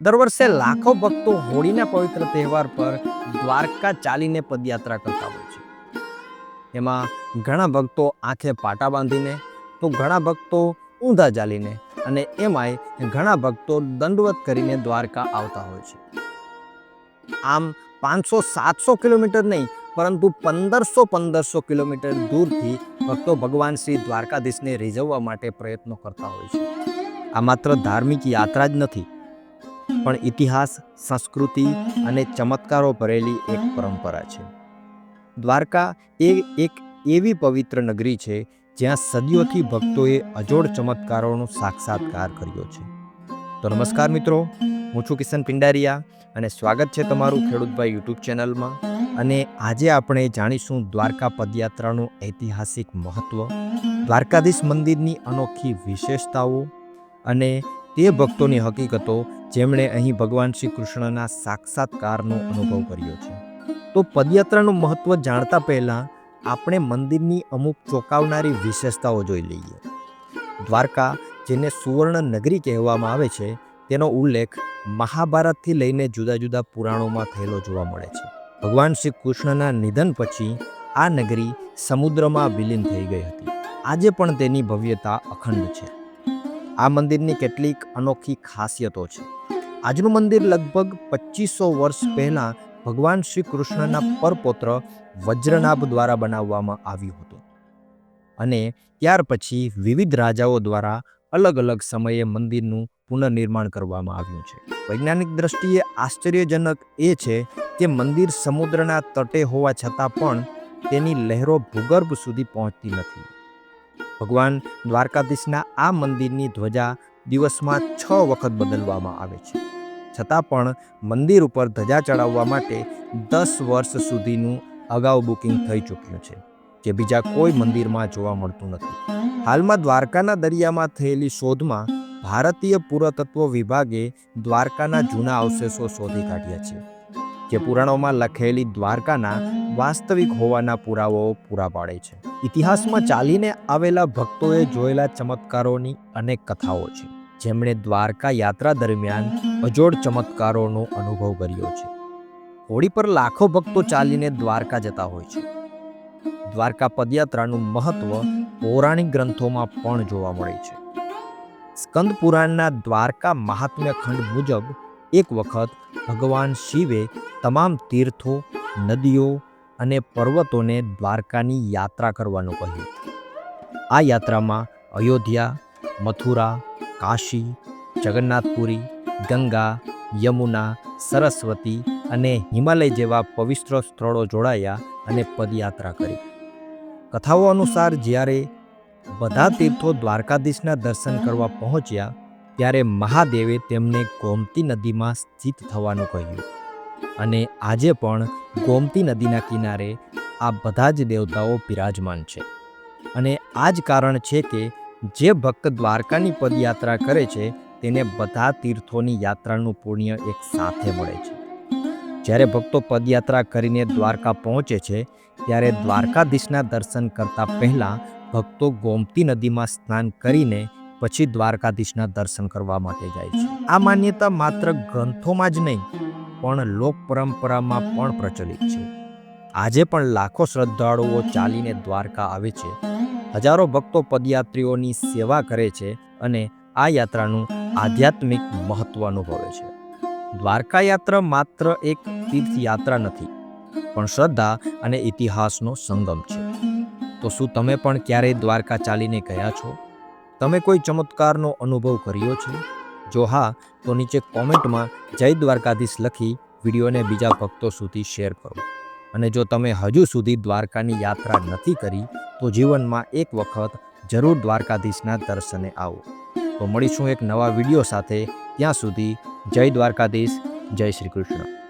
દર વર્ષે લાખો ભક્તો હોળીના પવિત્ર તહેવાર પર દ્વારકા ચાલીને પદયાત્રા કરતા હોય છે. એમાં ઘણા ભક્તો આંખે પાટા બાંધીને, તો ઘણા ભક્તો ઊંધા ચાલીને અને એમાંય ઘણા ભક્તો દંડવત કરીને દ્વારકા આવતા હોય છે. આમ પાંચસો, સાતસો કિલોમીટર નહીં, પરંતુ પંદરસો પંદરસો કિલોમીટર દૂરથી ભક્તો ભગવાન શ્રી દ્વારકાધીશને રીઝવવા માટે પ્રયત્નો કરતા હોય છે. આ માત્ર ધાર્મિક યાત્રા જ નથી પણ ઇતિહાસ, સંસ્કૃતિ અને ચમત્કારો ભરેલી એક પરંપરા છે. દ્વારકા એ એક એવી પવિત્ર નગરી છે જ્યાં સદીઓથી ભક્તોએ અજોડ ચમત્કારોનો સાક્ષાત્કાર કર્યો છે. તો નમસ્કાર મિત્રો, હું છું કિશન પિંડારિયા અને સ્વાગત છે તમારું ખેડૂતભાઈ યુટ્યુબ ચેનલમાં. અને આજે આપણે જાણીશું દ્વારકા પદયાત્રાનું ઐતિહાસિક મહત્ત્વ દ્વારકાધીશ મંદિરની અનોખી વિશેષતાઓ અને તે ભક્તોની હકીકતો જેમણે અહીં ભગવાન શ્રી કૃષ્ણના સાક્ષાત્કારનો અનુભવ કર્યો છે. તો પદયાત્રાનું મહત્ત્વ જાણતા પહેલાં આપણે મંદિરની અમુક ચોંકાવનારી વિશેષતાઓ જોઈ લઈએ. દ્વારકા, જેને સુવર્ણ નગરી કહેવામાં આવે છે, તેનો ઉલ્લેખ મહાભારતથી લઈને જુદા જુદા પુરાણોમાં થયેલો જોવા મળે છે. ભગવાન શ્રી કૃષ્ણના નિધન પછી આ નગરી સમુદ્રમાં વિલીન થઈ ગઈ હતી. આજે પણ તેની ભવ્યતા અખંડ છે. આ મંદિરની કેટલીક અનોખી ખાસિયતો છે. આજનું મંદિર લગભગ પચીસો વર્ષ પહેલાં ભગવાન શ્રી કૃષ્ણના પરપોત્ર વજ્રનાભ દ્વારા બનાવવામાં આવ્યું હતું. અને ત્યાર પછી વિવિધ રાજાઓ દ્વારા અલગ અલગ સમયે મંદિરનું પુનર્નિર્માણ કરવામાં આવ્યું છે. વૈજ્ઞાનિક દ્રષ્ટિએ આશ્ચર્યજનક એ છે કે મંદિર સમુદ્રના તટે હોવા છતાં પણ તેની લહેરો ભૂગર્ભ સુધી પહોંચતી નથી. ભગવાન દ્વારકાધીશના આ મંદિરની ધ્વજા દિવસમાં છ વખત બદલવામાં આવે છે. છતાં પણ મંદિર ઉપર ધજા ચડાવવા માટે દસ વર્ષ સુધીનું અગાઉ બુકિંગ થઈ ચૂક્યું છે, જે બીજા કોઈ મંદિરમાં જોવા મળતું નથી. હાલમાં દ્વારકાના દરિયામાં થયેલી શોધમાં ભારતીય પુરાતત્વ વિભાગે દ્વારકાના જૂના અવશેષો શોધી કાઢ્યા છે, જે પુરાણોમાં લખેલી દ્વારકાના વાસ્તવિક હોવાના પુરાવાઓ પૂરા પાડે છે. ઇતિહાસમાં ચાલીને આવેલા ભક્તોએ જોયેલા ચમત્કારોની અનેક કથાઓ છે. જેમણે દ્વારકા યાત્રા દરમિયાન અજોડ ચમત્કારોનો અનુભવ કર્યો છે. હોળી પર લાખો ભક્તો ચાલીને દ્વારકા જતા હોય છે. દ્વારકા પદયાત્રાનું મહત્વ પૌરાણિક ગ્રંથોમાં પણ જોવા મળે છે. સ્કંદ પુરાણના દ્વારકા મહાત્મ્ય ખંડ મુજબ એક વખત ભગવાન શિવે તમામ તીર્થો, નદીઓ અને પર્વતોને દ્વારકાની યાત્રા કરવાનું કહ્યું. આ યાત્રામાં અયોધ્યા, મથુરા, કાશી, જગન્નાથપુરી, ગંગા, યમુના, સરસ્વતી અને હિમાલય જેવા પવિત્ર સ્થળો જોડાયા અને પદયાત્રા કરી. કથાઓ અનુસાર જ્યારે બધા તીર્થો દ્વારકાધીશના દર્શન કરવા પહોંચ્યા, ત્યારે મહાદેવે તેમને ગોમતી નદીમાં સ્થિત થવાનું કહ્યું. અને આજે પણ ગોમતી નદીના કિનારે આ બધા જ દેવતાઓ બિરાજમાન છે. અને આ જ કારણ છે કે જે ભક્ત દ્વારકાની પદયાત્રા કરે છે, તેને બધા તીર્થોની યાત્રાનું પુણ્ય એક સાથે મળે છે. જ્યારે ભક્તો પદયાત્રા કરીને દ્વારકા પહોંચે છે, ત્યારે દ્વારકાધીશના દર્શન કરતા પહેલાં ભક્તો ગોમતી નદીમાં સ્નાન કરીને પછી દ્વારકાધીશના દર્શન કરવા માટે જાય છે. આ માન્યતા માત્ર ગ્રંથોમાં જ નહીં પણ લોક પરંપરામાં પણ પ્રચલિત છે. આજે પણ લાખો શ્રદ્ધાળુઓ ચાલીને દ્વારકા આવે છે. હજારો ભક્તો પદયાત્રીઓની સેવા કરે છે અને આ યાત્રાનું આધ્યાત્મિક મહત્વ અનુભવે છે. દ્વારકા યાત્રા માત્ર એક તીર્થયાત્રા નથી, પણ શ્રદ્ધા અને ઇતિહાસનો સંગમ છે. તો શું તમે પણ ક્યારેય દ્વારકા ચાલીને ગયા છો? તમે કોઈ ચમત્કારનો અનુભવ કર્યો છે? જો હા, તો નીચે કોમેન્ટમાં જય દ્વારકાધીશ લખી વિડીયોને બીજા ભક્તો સુધી શેર કરો. અને જો તમે હજુ સુધી દ્વારકાની યાત્રા નથી કરી, તો જીવનમાં એક વખત જરૂર દ્વારકાધીશના દર્શને આવો. તો મળીશું એક નવા વીડિયો સાથે. ત્યાં સુધી જય દ્વારકાધીશ, જય શ્રી કૃષ્ણ.